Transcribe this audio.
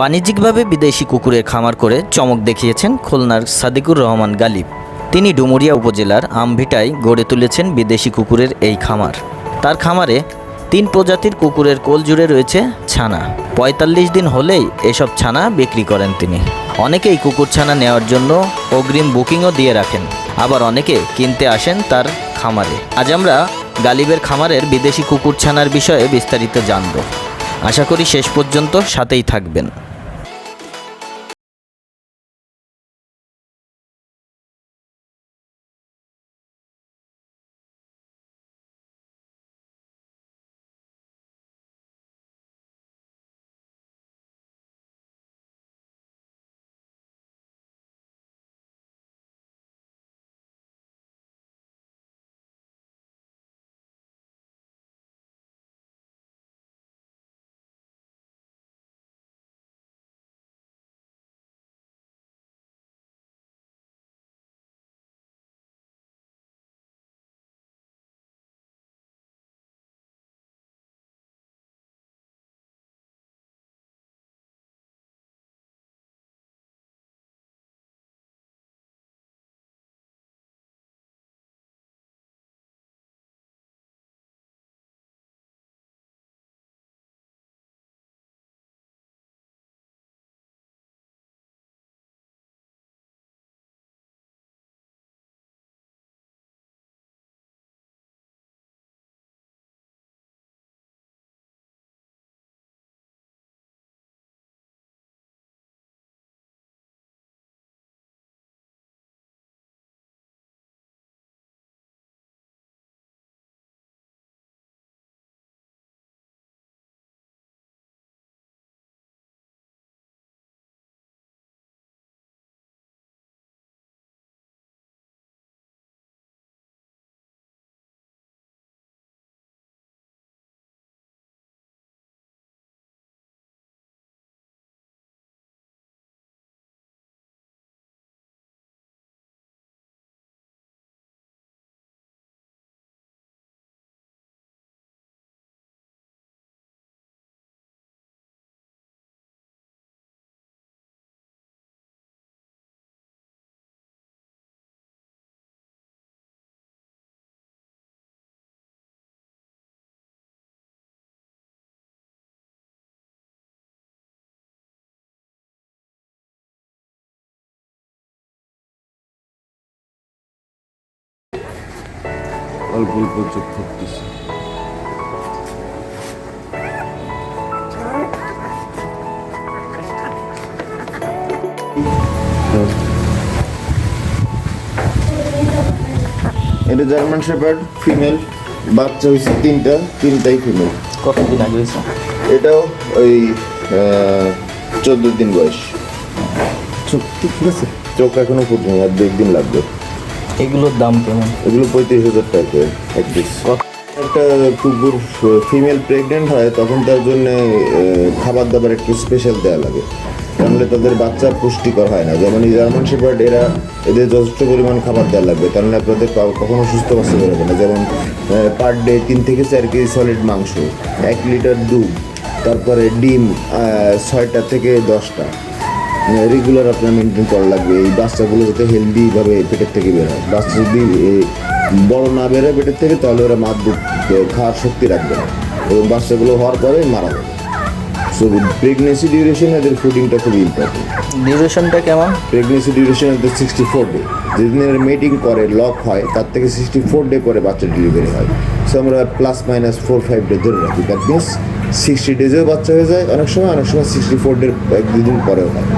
বাণিজ্যিকভাবে বিদেশি কুকুরের খামার করে চমক দেখিয়েছেন খুলনার সাদিকুর রহমান গালিব। তিনি ডুমুরিয়া উপজেলার আমভিটায় গড়ে তুলেছেন বিদেশি কুকুরের এই খামার। তার খামারে তিন প্রজাতির কুকুরের কোল জুড়ে রয়েছে ছানা। পঁয়তাল্লিশ দিন হলেই এসব ছানা বিক্রি করেন তিনি। অনেকেই কুকুর ছানা নেওয়ার জন্য অগ্রিম বুকিংও দিয়ে রাখেন। আবার অনেকে কিনতে আসেন তার খামারে। আজ আমরা গালিবের খামারের বিদেশি কুকুর ছানার বিষয়ে বিস্তারিত জানব। আশা করি শেষ পর্যন্ত সাথেই থাকবেন। অল্প অল্প চোখ ফুটতেছে এটা জার্মান শেপার্ড ফিমেল বাচ্চা হয়েছে তিনটা তিনটাই ফিমেল কতদিন আগে হয়েছে এটাও ওই চোদ্দ দিন বয়স। চুপ ঠিক আছে? চোখ এখনও ফুটনি আর দু একদিন লাগবে। এগুলোর দাম কেমন? এগুলো পঁয়ত্রিশ হাজার টাকা এক পিস একটা কুকুর ফিমেল প্রেগনেন্ট হয় তখন তার জন্য খাবার দাবার একটু স্পেশাল দেওয়া লাগে। তাহলে তাদের বাচ্চা পুষ্টিকর হয় না। যেমন এই জার্মান শেপার্ড এরা এদের যথেষ্ট পরিমাণ খাবার দেওয়া লাগবে। তাহলে আপনাদের কা- কখনো সুস্থ বাচ্চা বেরোবে না। যেমন পার ডে তিন থেকে চার কেজি সলিড মাংস এক লিটার দুধ তারপরে ডিম ছয়টা থেকে দশটা। রেগুলার আপনার মেনটেন করা লাগবে। এই বাচ্চাগুলো যাতে হেলদিভাবে পেটের থেকে বের হয়। বাচ্চা যদি বড় না বেরোয় পেটের থেকে তাহলে ওরা মাছ দুধ খাওয়ার শক্তি রাখবে না। এবং বাচ্চাগুলো হওয়ার পরে মারা যাবে। সো প্রেগনেন্সি ডিউরেশন এদের ফুডিংটা খুবই ইম্পর্টেন্ট ডিউরেশনটা কেমন? প্রেগনেন্সি ডিউরেশন এদের সিক্সটি ফোর ডে যেদিন এরা মেটিং করে লক হয় তার থেকে সিক্সটি ফোর ডে পরে বাচ্চা ডেলিভারি হয়। সো আমরা plus minus four five day ধরে রাখি। দ্যাট মিনস সিক্সটি ডেজেও বাচ্চা হয়ে যায়, অনেক সময় অনেক সময় সিক্সটি ফোর ডে এক দুদিন পরেও হয়।